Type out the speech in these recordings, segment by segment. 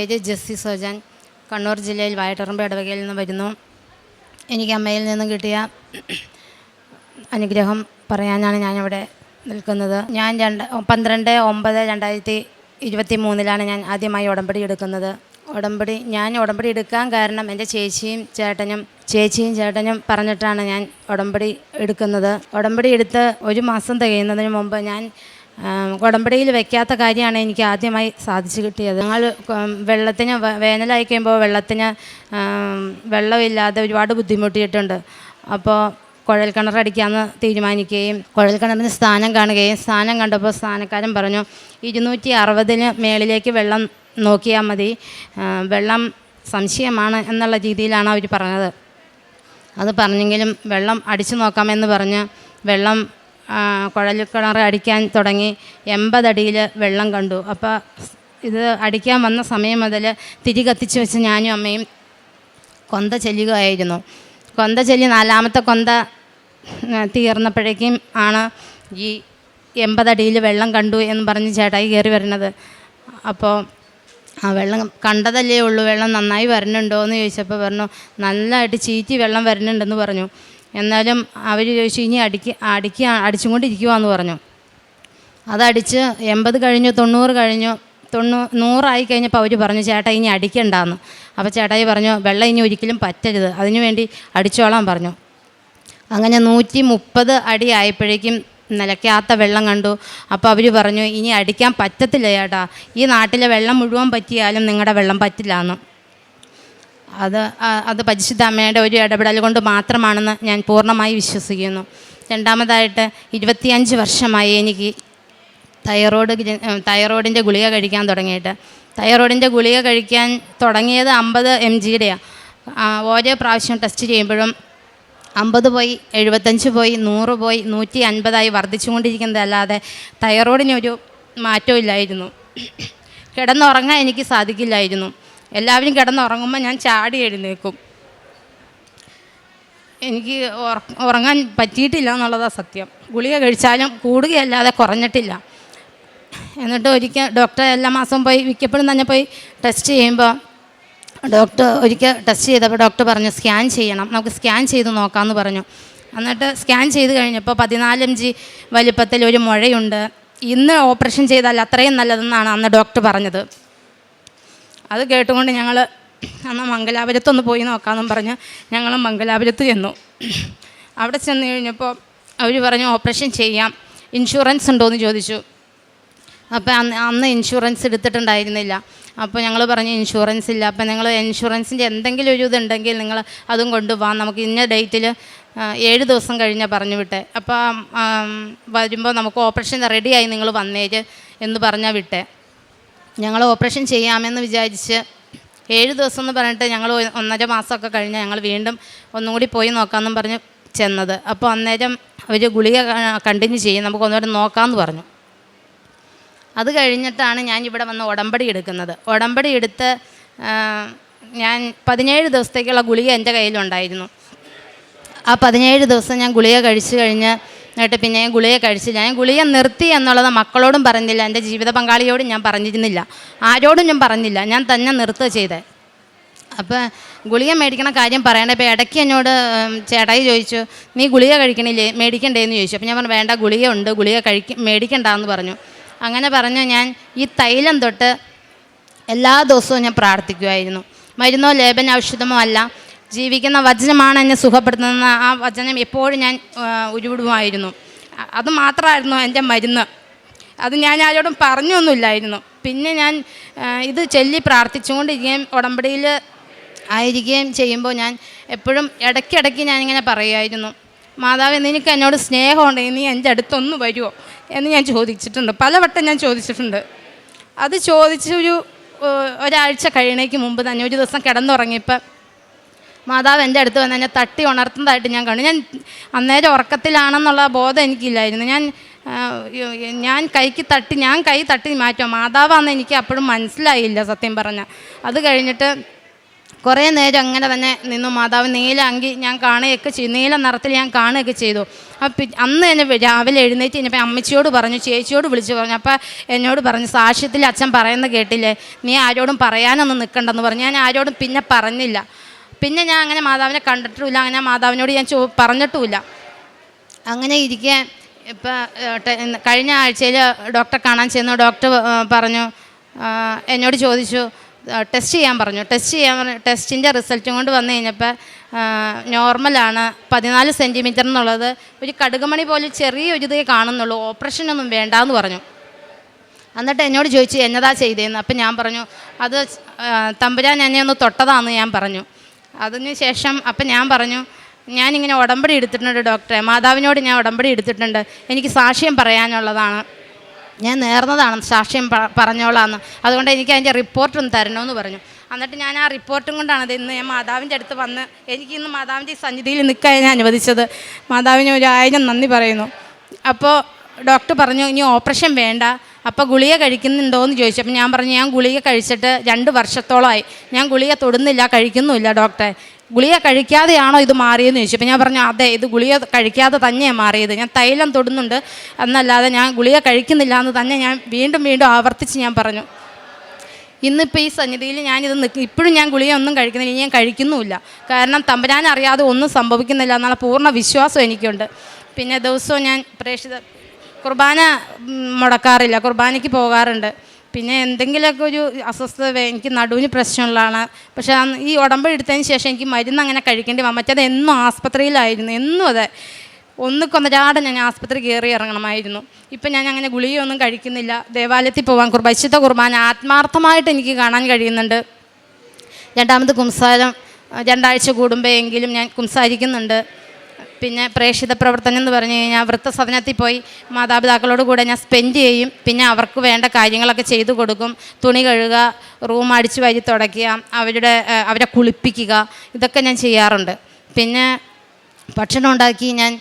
പേര് ജസ്സി സോജൻ. കണ്ണൂർ ജില്ലയിൽ വായട്ടറമ്പ് ഇടവകയിൽ നിന്ന് വരുന്നു. എനിക്ക് അമ്മയിൽ നിന്നും കിട്ടിയ അനുഗ്രഹം പറയാനാണ് ഞാനിവിടെ നിൽക്കുന്നത്. ഞാൻ രണ്ട് പന്ത്രണ്ട് ഒമ്പത് രണ്ടായിരത്തി ഇരുപത്തി മൂന്നിലാണ് ഞാൻ ആദ്യമായി ഉടമ്പടി എടുക്കുന്നത്. ഉടമ്പടി ഞാൻ ഉടമ്പടി എടുക്കാൻ കാരണം എന്റെ ചേച്ചിയും ചേട്ടനും ചേച്ചിയും ചേട്ടനും പറഞ്ഞിട്ടാണ് ഞാൻ ഉടമ്പടി എടുക്കുന്നത്. ഉടമ്പടി എടുത്ത് ഒരു മാസം തികയുന്നതിന് മുമ്പ് ഞാൻ ആം, ഉടമ്പടിയിൽ വെക്കാത്ത കാര്യമാണ് എനിക്ക് ആദ്യമായി സാധിച്ചു കിട്ടിയത്. ഞങ്ങൾ വെള്ളത്തിന് വേനലായി കഴിയുമ്പോൾ വെള്ളത്തിന് വെള്ളമില്ലാതെ ഒരുപാട് ബുദ്ധിമുട്ടിയിട്ടുണ്ട്. അപ്പോൾ കുഴൽ കിണറടിക്കാമെന്ന് തീരുമാനിക്കുകയും കുഴൽ കിണറിന് സ്ഥാനം കാണുകയും സ്ഥാനം കണ്ടപ്പോൾ സ്ഥാനക്കാരൻ പറഞ്ഞു ഇരുന്നൂറ്റി അറുപതിന് മേളിലേക്ക് വെള്ളം നോക്കിയാൽ മതി. വെള്ളം സംശയമാണ് എന്നുള്ള രീതിയിലാണ് അവർ പറഞ്ഞത്. അത് പറഞ്ഞെങ്കിലും വെള്ളം അടിച്ചു നോക്കാമെന്ന് പറഞ്ഞ് വെള്ളം ആ, കുഴൽ കിണർ അടിക്കാൻ തുടങ്ങി എൺപതടിയിൽ വെള്ളം കണ്ടു. അപ്പോൾ ഇത് അടിക്കാൻ വന്ന സമയം മുതൽ തിരി കത്തിച്ച് വെച്ച് ഞാനും അമ്മയും കൊന്ത ചെല്ലുകയായിരുന്നു. കൊന്ത ചെല്ലി നാലാമത്തെ കൊന്ത തീർന്നപ്പോഴേക്കും ആണ് ഈ എൺപതടിയിൽ വെള്ളം കണ്ടു എന്ന് പറഞ്ഞ് ചേട്ടായി കയറി വരുന്നത്. അപ്പോൾ ആ വെള്ളം കണ്ടതല്ലേ ഉള്ളൂ വെള്ളം നന്നായി വരുന്നുണ്ടോ എന്ന് ചോദിച്ചപ്പോൾ പറഞ്ഞു നല്ലതായിട്ട് ചീറ്റി വെള്ളം വരുന്നുണ്ടെന്ന് പറഞ്ഞു. എന്നാലും അവർ ചോദിച്ചു ഇനി അടിക്ക അടിക്കുക അടിച്ചും കൊണ്ടിരിക്കുവാന്ന് പറഞ്ഞു. അതടിച്ച് എൺപത് കഴിഞ്ഞു തൊണ്ണൂറ് കഴിഞ്ഞു തൊണ്ണൂ നൂറായി കഴിഞ്ഞപ്പോൾ അവർ പറഞ്ഞു ചേട്ടാ ഇനി അടിക്കണ്ടെന്ന്. അപ്പോൾ ചേട്ടായി പറഞ്ഞു വെള്ളം ഇനി ഒരിക്കലും പറ്റരുത് അതിനുവേണ്ടി അടിച്ചോളാൻ പറഞ്ഞു. അങ്ങനെ നൂറ്റി മുപ്പത് അടി ആയപ്പോഴേക്കും നിലയ്ക്കാത്ത വെള്ളം കണ്ടു. അപ്പോൾ അവർ പറഞ്ഞു ഇനി അടിക്കാൻ പറ്റത്തില്ല ചേട്ടാ. ഈ നാട്ടിലെ വെള്ളം മുഴുവൻ പറ്റിയാലും നിങ്ങളുടെ വെള്ളം പറ്റില്ല എന്ന് അത് അത് പരിശുദ്ധ അമ്മയുടെ ഒരു ഇടപെടൽ കൊണ്ട് മാത്രമാണെന്ന് ഞാൻ പൂർണമായി വിശ്വസിക്കുന്നു. രണ്ടാമതായിട്ട് ഇരുപത്തിയഞ്ച് വർഷമായി എനിക്ക് തൈറോയ്ഡ് തൈറോയ്ഡിന്റെ ഗുളിക കഴിക്കാൻ തുടങ്ങിയിട്ട്. തൈറോയ്ഡിന്റെ ഗുളിക കഴിക്കാൻ തുടങ്ങിയത് അമ്പത് എം ജിയുടെയാണ് ഓരോ പ്രാവശ്യം ടെസ്റ്റ് ചെയ്യുമ്പോഴും അമ്പത് പോയി എഴുപത്തഞ്ച് പോയി നൂറ് പോയി നൂറ്റി അൻപതായി വർദ്ധിച്ചുകൊണ്ടിരിക്കുന്നതല്ലാതെ തൈറോയ്ഡിനൊരു മാറ്റവും ഇല്ലായിരുന്നു. കിടന്നുറങ്ങാൻ എനിക്ക് സാധിക്കില്ലായിരുന്നു. എല്ലാവരും കിടന്നുറങ്ങുമ്പോൾ ഞാൻ ചാടി എഴുന്നേക്കും. എനിക്ക് ഉറങ്ങാൻ പറ്റിയിട്ടില്ല എന്നുള്ളതാണ് സത്യം. ഗുളിക കഴിച്ചാലും കൂടുകയല്ലാതെ കുറഞ്ഞിട്ടില്ല. എന്നിട്ട് ഒരിക്കൽ ഡോക്ടറെ എല്ലാ മാസവും പോയി മിക്കപ്പോഴും തന്നെ പോയി ടെസ്റ്റ് ചെയ്യുമ്പോൾ ഡോക്ടർ ഒരിക്കൽ ടെസ്റ്റ് ചെയ്തപ്പോൾ ഡോക്ടർ പറഞ്ഞു സ്കാൻ ചെയ്യണം. നമുക്ക് സ്കാൻ ചെയ്ത് നോക്കാമെന്ന് പറഞ്ഞു. എന്നിട്ട് സ്കാൻ ചെയ്ത് കഴിഞ്ഞപ്പോൾ പതിനാല് ജി വലിപ്പത്തിൽ ഒരു മുഴയുണ്ട്. ഇന്ന് ഓപ്പറേഷൻ ചെയ്താൽ അത്രയും നല്ലതെന്നാണ് അന്ന് ഡോക്ടർ പറഞ്ഞത്. അത് കേട്ടുകൊണ്ട് ഞങ്ങൾ അന്ന് മംഗലാപുരത്തൊന്ന് പോയി നോക്കാമെന്നും പറഞ്ഞ് ഞങ്ങൾ മംഗലാപുരത്ത് ചെന്നു. അവിടെ ചെന്ന് കഴിഞ്ഞപ്പോൾ അവർ പറഞ്ഞു ഓപ്പറേഷൻ ചെയ്യാം. ഇൻഷുറൻസ് ഉണ്ടോ എന്ന് ചോദിച്ചു. അപ്പോൾ അന്ന് അന്ന് ഇൻഷുറൻസ് എടുത്തിട്ടുണ്ടായിരുന്നില്ല. അപ്പോൾ ഞങ്ങൾ പറഞ്ഞു ഇൻഷുറൻസ് ഇല്ല. അപ്പോൾ നിങ്ങൾ ഇൻഷുറൻസിന്റെ എന്തെങ്കിലും ഒരു ഇതുണ്ടെങ്കിൽ നിങ്ങൾ അതും കൊണ്ടുപോകാം നമുക്ക് ഇന്ന ഡേറ്റിൽ ഏഴ് ദിവസം കഴിഞ്ഞാൽ പറഞ്ഞു വിട്ടേ. അപ്പോൾ വരുമ്പോൾ നമുക്ക് ഓപ്പറേഷൻ റെഡിയായി നിങ്ങൾ വന്നേര് എന്ന് പറഞ്ഞാൽ വിട്ടെ. ഞങ്ങൾ ഓപ്പറേഷൻ ചെയ്യാമെന്ന് വിചാരിച്ച് ഏഴ് ദിവസം എന്ന് പറഞ്ഞിട്ട് ഞങ്ങൾ ഒന്നര മാസമൊക്കെ കഴിഞ്ഞ് ഞങ്ങൾ വീണ്ടും ഒന്നും കൂടി പോയി നോക്കാമെന്നും പറഞ്ഞ് ചെന്നത്. അപ്പോൾ അന്നേരം അവർ ഗുളിക കണ്ടിന്യൂ ചെയ്യും. നമുക്ക് ഒന്നുകൂടെ നോക്കാമെന്ന് പറഞ്ഞു. അത് കഴിഞ്ഞിട്ടാണ് ഞാൻ ഇവിടെ വന്ന് ഉടമ്പടി എടുക്കുന്നത്. ഉടമ്പടി എടുത്ത് ഞാൻ പതിനേഴ് ദിവസത്തേക്കുള്ള ഗുളിക എന്റെ കയ്യിലുണ്ടായിരുന്നു. ആ പതിനേഴ് ദിവസം ഞാൻ ഗുളിക കഴിച്ചു കഴിഞ്ഞ് എന്നിട്ട് പിന്നെ ഞാൻ ഗുളിക കഴിച്ചില്ല. ഞാൻ ഗുളിക നിർത്തി എന്നുള്ളത് മക്കളോടും പറഞ്ഞില്ല. എന്റെ ജീവിത പങ്കാളിയോടും ഞാൻ പറഞ്ഞിരുന്നില്ല. ആരോടും ഞാൻ പറഞ്ഞില്ല. ഞാൻ തന്നെ നിർത്തുക ചെയ്തേ. അപ്പോൾ ഗുളിക മേടിക്കണ കാര്യം പറയണേ. ഇപ്പോൾ ഇടയ്ക്ക് എന്നോട് ചേട്ടായി ചോദിച്ചു നീ ഗുളിക കഴിക്കണില്ലേ? മേടിക്കണ്ടേന്ന് ചോദിച്ചു. അപ്പോൾ ഞാൻ പറഞ്ഞു വേണ്ട ഗുളിക ഉണ്ട് ഗുളിക കഴിക്ക മേടിക്കണ്ടെന്ന് പറഞ്ഞു. അങ്ങനെ പറഞ്ഞു ഞാൻ ഈ തൈലം തൊട്ട് എല്ലാ ദിവസവും ഞാൻ പ്രാർത്ഥിക്കുമായിരുന്നു മരുന്നോ ലേപന ഔഷധമോ അല്ല. ജീവിക്കുന്ന വചനമാണ് എന്നെ സുഖപ്പെടുത്തുന്നത് ആ വചനം എപ്പോഴും ഞാൻ ഉരുവിടുമായിരുന്നു. അത് മാത്രമായിരുന്നു എന്റെ മരുന്ന്. അത് ഞാൻ ആരോടും പറഞ്ഞൊന്നുമില്ലായിരുന്നു. പിന്നെ ഞാൻ ഇത് ചൊല്ലി പ്രാർത്ഥിച്ചുകൊണ്ടിരിക്കുകയും ഉടമ്പടിയിൽ ആയിരിക്കുകയും ചെയ്യുമ്പോൾ ഞാൻ എപ്പോഴും ഇടയ്ക്കിടയ്ക്ക് ഞാനിങ്ങനെ പറയുമായിരുന്നു. മാതാവ് നിനക്ക് എന്നോട് സ്നേഹമുണ്ടെങ്കിൽ നീ എന്റെ അടുത്തൊന്ന് വരുമോ എന്ന് ഞാൻ ചോദിച്ചിട്ടുണ്ട്. പലവട്ടം ഞാൻ ചോദിച്ചിട്ടുണ്ട്. അത് ചോദിച്ചൊരു ഒരാഴ്ച കഴിയണേക്ക് മുമ്പ് തന്നെ ഒരു ദിവസം കിടന്നുറങ്ങിയപ്പോൾ മാതാവ് എന്റെ അടുത്ത് വന്ന് എന്നെ തട്ടി ഉണർത്തുന്നതായിട്ട് ഞാൻ കണ്ടു. ഞാൻ അന്നേരം ഉറക്കത്തിലാണെന്നുള്ള ബോധം എനിക്കില്ലായിരുന്നു. ഞാൻ ഞാൻ കൈക്ക് തട്ടി ഞാൻ കൈ തട്ടി മാറ്റും മാതാവാന്ന് എനിക്ക് അപ്പോഴും മനസ്സിലായില്ല സത്യം പറഞ്ഞാൽ അത് കഴിഞ്ഞിട്ട് കുറേ നേരം അങ്ങനെ തന്നെ നിന്നു. മാതാവ് നീല അങ്കി ഞാൻ കാണുകയൊക്കെ ചെയ്തു. നീല നിറത്തിൽ ഞാൻ കാണുകയൊക്കെ ചെയ്തു. അപ്പം അന്ന് തന്നെ രാവിലെ എഴുന്നേറ്റ് കഴിഞ്ഞപ്പോൾ അമ്മച്ചിയോട് പറഞ്ഞു ചേച്ചിയോട് വിളിച്ചു പറഞ്ഞു. അപ്പം എന്നോട് പറഞ്ഞു സാക്ഷ്യത്തിൽ അച്ഛൻ പറയുന്നത് കേട്ടില്ലേ? നീ ആരോടും പറയാനൊന്നും നിൽക്കണ്ടെന്ന് പറഞ്ഞു. ഞാൻ ആരോടും പിന്നെ പറഞ്ഞില്ല. പിന്നെ ഞാൻ അങ്ങനെ മാതാവിനെ കണ്ടിട്ടുമില്ല അങ്ങനെ മാതാവിനോട് ഞാൻ ചോ പറഞ്ഞിട്ടുമില്ല. അങ്ങനെ ഇരിക്കെ ഇപ്പം കഴിഞ്ഞ ആഴ്ചയിൽ ഡോക്ടറെ കാണാൻ ചെന്നു ഡോക്ടർ പറഞ്ഞു എന്നോട് ചോദിച്ചു ടെസ്റ്റ് ചെയ്യാൻ പറഞ്ഞു. ടെസ്റ്റ് ചെയ്യാൻ പറഞ്ഞു ടെസ്റ്റിന്റെ റിസൾട്ടും കൊണ്ട് വന്നു കഴിഞ്ഞപ്പോൾ നോർമലാണ് പതിനാല് സെന്റിമീറ്റർ എന്നുള്ളത് ഒരു കടുകുമണി പോലെ ചെറിയൊരു ഇതേ കാണുന്നുള്ളൂ ഓപ്പറേഷനൊന്നും വേണ്ടാന്ന് പറഞ്ഞു. എന്നിട്ട് എന്നോട് ചോദിച്ചു എന്നതാ ചെയ്തതെന്ന് അപ്പം ഞാൻ പറഞ്ഞു അത് തമ്പുരാൻ എന്നെ ഒന്ന് തൊട്ടതാന്ന് ഞാൻ പറഞ്ഞു. അതിന് ശേഷം അപ്പം ഞാൻ പറഞ്ഞു ഞാനിങ്ങനെ ഉടമ്പടി എടുത്തിട്ടുണ്ട് ഡോക്ടറെ. മാതാവിനോട് ഞാൻ ഉടമ്പടി എടുത്തിട്ടുണ്ട്. എനിക്ക് സാക്ഷ്യം പറയാനുള്ളതാണ്. ഞാൻ നേർന്നതാണ് സാക്ഷ്യം പറഞ്ഞോളാന്ന്. അതുകൊണ്ട് എനിക്ക് അതിന്റെ റിപ്പോർട്ടൊന്ന് തരണമെന്ന് പറഞ്ഞു. എന്നിട്ട് ഞാൻ ആ റിപ്പോർട്ടും കൊണ്ടാണ് ഇത് ഇന്ന് ഞാൻ മാതാവിന്റെ അടുത്ത് വന്ന് എനിക്ക് ഇന്ന് മാതാവിന്റെ സന്നിധിയിൽ നിൽക്കാൻ ഞാൻ അനുവദിച്ചത്. മാതാവിന് ഒരു ആയിരം നന്ദി പറയുന്നു. അപ്പോൾ ഡോക്ടർ പറഞ്ഞു ഇനി ഓപ്പറേഷൻ വേണ്ട. അപ്പോൾ ഗുളിക കഴിക്കുന്നുണ്ടോ എന്ന് ചോദിച്ചു. അപ്പം ഞാൻ പറഞ്ഞു ഞാൻ ഗുളിക കഴിച്ചിട്ട് രണ്ട് വർഷത്തോളമായി. ഞാൻ ഗുളിക തൊടുന്നില്ല കഴിക്കുന്നുമില്ല ഡോക്ടറെ. ഗുളിക കഴിക്കാതെയാണോ ഇത് മാറിയെന്ന് ചോദിച്ചു. അപ്പോൾ ഞാൻ പറഞ്ഞു അതെ ഇത് ഗുളിക കഴിക്കാതെ തന്നെയാണ് മാറിയത്. ഞാൻ തൈലം തൊടുന്നുണ്ട്. എന്നല്ലാതെ ഞാൻ ഗുളിക കഴിക്കുന്നില്ല എന്ന് തന്നെ ഞാൻ വീണ്ടും വീണ്ടും ആവർത്തിച്ച് ഞാൻ പറഞ്ഞു. ഇന്നിപ്പോൾ ഈ സന്നിധിയിൽ ഞാനിത് നിൽക്കും ഇപ്പോഴും ഞാൻ ഗുളിക ഒന്നും കഴിക്കുന്നില്ല ഇനി ഞാൻ കഴിക്കുന്നുമില്ല. കാരണം തമ്പരാൻ അറിയാതെ ഒന്നും സംഭവിക്കുന്നില്ല എന്നുള്ള പൂർണ വിശ്വാസം എനിക്കുണ്ട്. പിന്നെ ദിവസവും ഞാൻ പ്രേക്ഷിത കുർബാന മുടക്കാറില്ല. കുർബാനയ്ക്ക് പോകാറുണ്ട്. പിന്നെ എന്തെങ്കിലുമൊക്കെ ഒരു അസ്വസ്ഥത എനിക്ക് നടുവിന് പ്രശ്നമുള്ളതാണ്. പക്ഷേ ഈ ഉടമ്പ് എടുത്തതിന് ശേഷം എനിക്ക് മരുന്ന് അങ്ങനെ കഴിക്കേണ്ടി വന്നു. മറ്റേത് എന്നും ആസ്പത്രിയിലായിരുന്നു. എന്നും അതെ. ഒന്ന് കൊന്നരാടെ ഞാൻ ആസ്പത്രി കയറി ഇറങ്ങണമായിരുന്നു. ഇപ്പം ഞാൻ അങ്ങനെ ഗുളികയൊന്നും കഴിക്കുന്നില്ല. ദേവാലയത്തിൽ പോകാൻ കുർബാന വിശുദ്ധ കുർബാന ആത്മാർത്ഥമായിട്ട് എനിക്ക് കാണാൻ കഴിയുന്നുണ്ട്. രണ്ടാമത് കുംസാരം രണ്ടാഴ്ച കൂടുമ്പോഴെങ്കിലും ഞാൻ കുംസാരിക്കുന്നുണ്ട്. പിന്നെ പ്രേക്ഷിത പ്രവർത്തനം എന്ന് പറഞ്ഞു കഴിഞ്ഞാൽ വൃത്തസദനത്തിൽ പോയി മാതാപിതാക്കളോട് കൂടെ ഞാൻ സ്പെൻഡ് ചെയ്യും. പിന്നെ അവർക്ക് വേണ്ട കാര്യങ്ങളൊക്കെ ചെയ്തു കൊടുക്കും. തുണി കഴുകുക റൂം അടിച്ചു വരി തുടയ്ക്കുക അവരുടെ അവരെ കുളിപ്പിക്കുക ഇതൊക്കെ ഞാൻ ചെയ്യാറുണ്ട്. പിന്നെ ഭക്ഷണം ഉണ്ടാക്കി ഞാൻ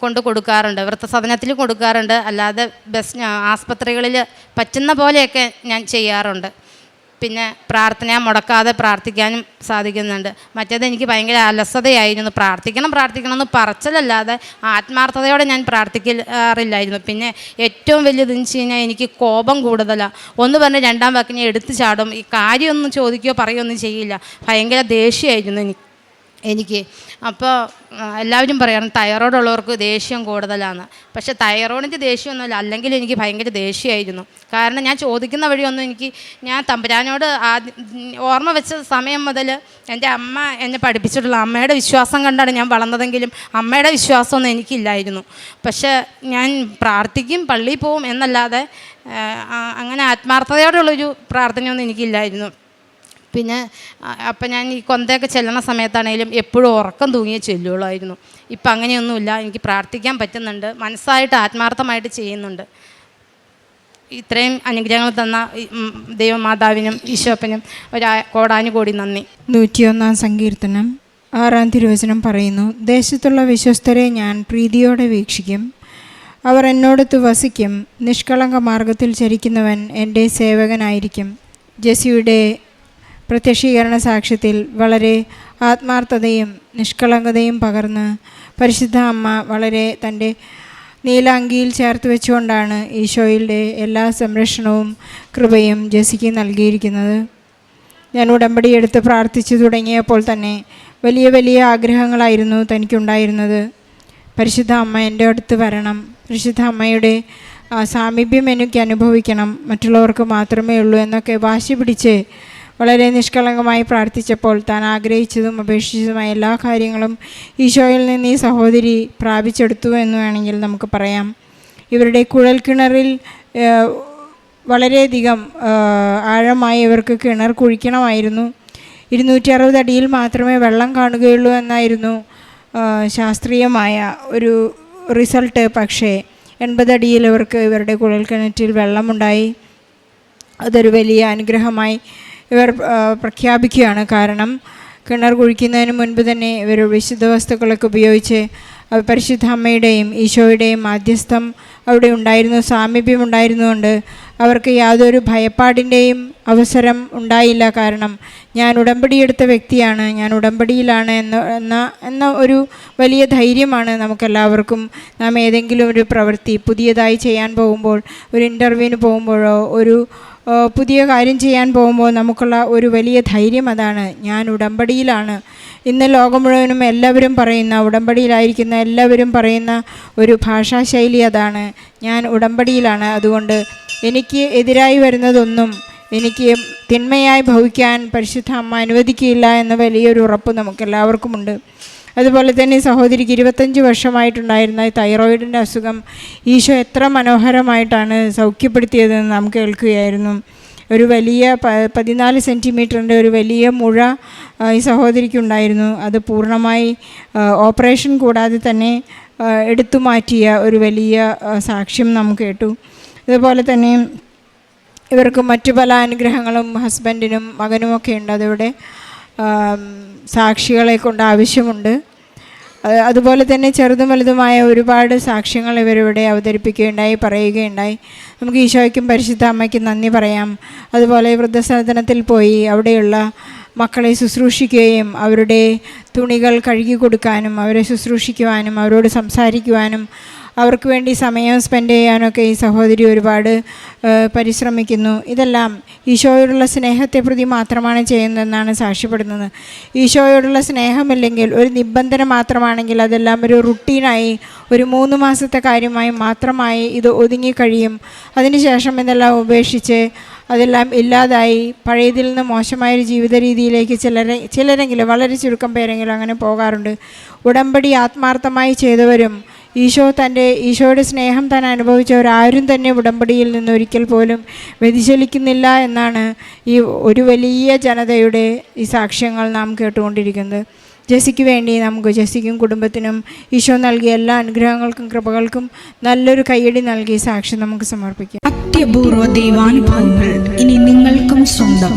കൊണ്ട് കൊടുക്കാറുണ്ട്. വൃത്തസദനത്തിൽ കൊടുക്കാറുണ്ട്. അല്ലാതെ ബസ് ആസ്പത്രികളിൽ പറ്റുന്ന പോലെയൊക്കെ ഞാൻ ചെയ്യാറുണ്ട്. പിന്നെ പ്രാർത്ഥന മുടക്കാതെ പ്രാർത്ഥിക്കാനും സാധിക്കുന്നുണ്ട്. മറ്റേത് എനിക്ക് ഭയങ്കര അലസതയായിരുന്നു. പ്രാർത്ഥിക്കണം പ്രാർത്ഥിക്കണം എന്ന് പറച്ചിലല്ലാതെ ആത്മാർത്ഥതയോടെ ഞാൻ പ്രാർത്ഥിക്കാറില്ലായിരുന്നു. പിന്നെ ഏറ്റവും വലിയതെന്ന് വെച്ച് കഴിഞ്ഞാൽ എനിക്ക് കോപം കൂടുതലാണ് ഒന്ന് പറഞ്ഞ് രണ്ടാം വാക്കിനെ എടുത്തു ചാടും. ഈ കാര്യമൊന്നും ചോദിക്കുകയോ പറയുകയോ ഒന്നും ചെയ്യില്ല. ഭയങ്കര ദേഷ്യമായിരുന്നു എനിക്ക്. എനിക്ക് അപ്പോൾ എല്ലാവരും പറയാറ് തൈറോയ്ഡുള്ളവർക്ക് ദേഷ്യം കൂടുതലാണ്. പക്ഷേ തൈറോയിഡിന്റെ ദേഷ്യമൊന്നുമില്ല. അല്ലെങ്കിൽ എനിക്ക് ഭയങ്കര ദേഷ്യമായിരുന്നു. കാരണം ഞാൻ ചോദിക്കുന്ന വഴിയൊന്നും എനിക്ക് ഞാൻ തമ്പുരാനോട് ആദ്യം ഓർമ്മ വെച്ച സമയം മുതൽ എന്റെ അമ്മ എന്നെ പഠിപ്പിച്ചിട്ടുള്ള അമ്മയുടെ വിശ്വാസം കണ്ടാണ് ഞാൻ വളർന്നതെങ്കിലും അമ്മയുടെ വിശ്വാസമൊന്നും എനിക്കില്ലായിരുന്നു. പക്ഷേ ഞാൻ പ്രാർത്ഥിക്കും പള്ളിയിൽ പോവും എന്നല്ലാതെ അങ്ങനെ ആത്മാർത്ഥതയോടുള്ളൊരു പ്രാർത്ഥനയൊന്നും എനിക്കില്ലായിരുന്നു. പിന്നെ അപ്പം ഞാൻ ഈ കൊന്തയൊക്കെ ചെല്ലണ സമയത്താണെങ്കിലും എപ്പോഴും ഉറക്കം തൂങ്ങിയേ ചെല്ലുള്ളായിരുന്നു ഇപ്പം അങ്ങനെയൊന്നുമില്ല. എനിക്ക് പ്രാർത്ഥിക്കാൻ പറ്റുന്നുണ്ട്. മനസ്സായിട്ട് ആത്മാർത്ഥമായിട്ട് ചെയ്യുന്നുണ്ട്. ഇത്രയും അനുഗ്രഹങ്ങൾ തന്ന ദൈവമാതാവിനും ഈശോപ്പനും ഒരു കോടാനുകോടി നന്ദി. നൂറ്റിയൊന്നാം സങ്കീർത്തനം ആറാം തിരുവചനം പറയുന്നു ദേശത്തുള്ള വിശ്വസ്തരെ ഞാൻ പ്രീതിയോടെ വീക്ഷിക്കും. അവർ എന്നോടൊത്ത് വസിക്കും. നിഷ്കളങ്ക മാർഗത്തിൽ ചരിക്കുന്നവൻ എന്റെ സേവകനായിരിക്കും. ജെസിയുടെ പ്രത്യക്ഷീകരണ സാക്ഷ്യത്തിൽ വളരെ ആത്മാർത്ഥതയും നിഷ്കളങ്കതയും പകർന്ന് പരിശുദ്ധ അമ്മ വളരെ തന്റെ നീലാങ്കിയിൽ ചേർത്ത് വെച്ചുകൊണ്ടാണ് ഈശോയുടെ എല്ലാ സംരക്ഷണവും കൃപയും ജസിക്ക് നൽകിയിരിക്കുന്നത്. ഞാൻ ഉടമ്പടി എടുത്ത് പ്രാർത്ഥിച്ചു തുടങ്ങിയപ്പോൾ തന്നെ വലിയ വലിയ ആഗ്രഹങ്ങളായിരുന്നു തനിക്കുണ്ടായിരുന്നത്. പരിശുദ്ധ അമ്മ എന്റെ അടുത്ത് വരണം. പരിശുദ്ധ അമ്മയുടെ സാമീപ്യം എനിക്ക് അനുഭവിക്കണം മറ്റുള്ളവർക്ക് മാത്രമേ ഉള്ളൂ എന്നൊക്കെ വാശി പിടിച്ച് വളരെ നിഷ്കളങ്കമായി പ്രാർത്ഥിച്ചപ്പോൾ താൻ ആഗ്രഹിച്ചതും അപേക്ഷിച്ചതുമായ എല്ലാ കാര്യങ്ങളും ഈശോയിൽ നിന്ന് ഈ സഹോദരി പ്രാപിച്ചെടുത്തു എന്ന് വേണമെങ്കിൽ നമുക്ക് പറയാം. ഇവരുടെ കുഴൽക്കിണറിൽ കിണറിൽ വളരെയധികം ആഴമായി ഇവർക്ക് കിണർ കുഴിക്കണമായിരുന്നു. ഇരുന്നൂറ്റി അറുപത് അടിയിൽ മാത്രമേ വെള്ളം കാണുകയുള്ളൂ എന്നായിരുന്നു ശാസ്ത്രീയമായ ഒരു റിസൾട്ട്. പക്ഷേ എൺപതടിയിൽ ഇവർക്ക് ഇവരുടെ കുഴൽക്കിണറ്റിൽ വെള്ളമുണ്ടായി. അതൊരു വലിയ അനുഗ്രഹമായി ഇവർ പ്രഖ്യാപിക്കുകയാണ്. കാരണം കിണർ കുഴിക്കുന്നതിന് മുൻപ് തന്നെ ഇവർ വിശുദ്ധ വസ്തുക്കളൊക്കെ ഉപയോഗിച്ച് പരിശുദ്ധ അമ്മയുടെയും ഈശോയുടെയും മാധ്യസ്ഥം അവിടെ ഉണ്ടായിരുന്നു സാമീപ്യം ഉണ്ടായിരുന്നുകൊണ്ട് അവർക്ക് യാതൊരു ഭയപ്പാടിന്റെയും അവസരം ഉണ്ടായില്ല. കാരണം ഞാൻ ഉടമ്പടിയെടുത്ത വ്യക്തിയാണ് ഞാൻ ഉടമ്പടിയിലാണ് എന്ന എന്ന എന്ന ഒരു വലിയ ധൈര്യമാണ് നമുക്കെല്ലാവർക്കും. നാം ഏതെങ്കിലും ഒരു പ്രവൃത്തി പുതിയതായി ചെയ്യാൻ പോകുമ്പോൾ ഒരു ഇന്റർവ്യൂവിന് പോകുമ്പോഴോ ഒരു പുതിയ കാര്യം ചെയ്യാൻ പോകുമ്പോൾ നമുക്കുള്ള ഒരു വലിയ ധൈര്യം അതാണ്. ഞാൻ ഉടമ്പടിയിലാണ്. ഇന്ന് ലോകം മുഴുവനും എല്ലാവരും പറയുന്ന ഉടമ്പടിയിലായിരിക്കുന്ന എല്ലാവരും പറയുന്ന ഒരു ഭാഷാശൈലി അതാണ്. ഞാൻ ഉടമ്പടിയിലാണ്. അതുകൊണ്ട് എനിക്ക് എതിരായി വരുന്നതൊന്നും എനിക്ക് തിന്മയായി ഭവിക്കാൻ പരിശുദ്ധ അമ്മ അനുവദിക്കില്ല എന്ന വലിയൊരു ഉറപ്പ് നമുക്കെല്ലാവർക്കുമുണ്ട്. അതുപോലെ തന്നെ സഹോദരിക്ക് ഇരുപത്തഞ്ച് വർഷമായിട്ടുണ്ടായിരുന്ന തൈറോയിഡിന്റെ അസുഖം ഈശോ എത്ര മനോഹരമായിട്ടാണ് സൗഖ്യപ്പെടുത്തിയതെന്ന് നാം കേൾക്കുകയായിരുന്നു. ഒരു വലിയ പ പതിനാല് സെന്റിമീറ്ററിന്റെ ഒരു വലിയ മുഴ ഈ സഹോദരിക്കുണ്ടായിരുന്നു. അത് പൂർണമായി ഓപ്പറേഷൻ കൂടാതെ തന്നെ എടുത്തു മാറ്റിയ ഒരു വലിയ സാക്ഷ്യം നാം കേട്ടു. അതുപോലെ തന്നെ ഇവർക്ക് മറ്റു പല അനുഗ്രഹങ്ങളും ഹസ്ബൻഡിനും മകനുമൊക്കെ ഉണ്ട്. അതിവിടെ സാക്ഷികളെ കൊണ്ട് ആവശ്യമുണ്ട്. അതുപോലെ തന്നെ ചെറുതും വലുതുമായ ഒരുപാട് സാക്ഷ്യങ്ങൾ ഇവരിവിടെ അവതരിപ്പിക്കുകയുണ്ടായി പറയുകയുണ്ടായി. നമുക്ക് ഈശോയ്ക്കും പരിശുദ്ധ അമ്മയ്ക്കും നന്ദി പറയാം. അതുപോലെ വൃദ്ധസദനത്തിൽ പോയി അവിടെയുള്ള മക്കളെ ശുശ്രൂഷിക്കുകയും അവരുടെ തുണികൾ കഴുകി കൊടുക്കാനും അവരെ ശുശ്രൂഷിക്കുവാനും അവരോട് സംസാരിക്കുവാനും അവർക്ക് വേണ്ടി സമയം സ്പെൻഡ് ചെയ്യാനൊക്കെ ഈ സഹോദരി ഒരുപാട് പരിശ്രമിക്കുന്നു. ഇതെല്ലാം ഈശോയോടുള്ള സ്നേഹത്തെ പ്രതി മാത്രമാണ് ചെയ്യുന്നതെന്നാണ് സാക്ഷ്യപ്പെടുന്നത്. ഈശോയോടുള്ള സ്നേഹമില്ലെങ്കിൽ ഒരു നിബന്ധന മാത്രമാണെങ്കിൽ അതെല്ലാം ഒരു റുട്ടീനായി ഒരു മൂന്ന് മാസത്തെ കാര്യമായി മാത്രമായി ഇത് ഒതുങ്ങിക്കഴിയും. അതിനുശേഷം ഇതെല്ലാം ഉപേക്ഷിച്ച് അതെല്ലാം ഇല്ലാതായി പഴയതിൽ നിന്ന് മോശമായൊരു ജീവിത രീതിയിലേക്ക് ചിലരെ ചിലരെങ്കിലും വളരെ ചുരുക്കം പേരെങ്കിലും അങ്ങനെ പോകാറുണ്ട്. ഉടമ്പടി ആത്മാർത്ഥമായി ചെയ്തവരും ഈശോ തന്റെ ഈശോയുടെ സ്നേഹം താൻ അനുഭവിച്ചവരാരും തന്നെ ഉടമ്പടിയിൽ നിന്ന് ഒരിക്കൽ പോലും വ്യതിചലിക്കുന്നില്ല എന്നാണ് ഈ ഒരു വലിയ ജനതയുടെ ഈ സാക്ഷ്യങ്ങൾ നാം കേട്ടുകൊണ്ടിരിക്കുന്നത്. ജെസിക്ക് വേണ്ടി നമുക്ക് ജെസിക്കും കുടുംബത്തിനും ഈശോ നൽകിയ എല്ലാ അനുഗ്രഹങ്ങൾക്കും കൃപകൾക്കും നല്ലൊരു കൈയടി നൽകി സാക്ഷി നമുക്ക് സമർപ്പിക്കാം. അത്യപൂർവ ദൈവാനുഭവങ്ങൾ ഇനി നിങ്ങൾക്കും സ്വന്തം.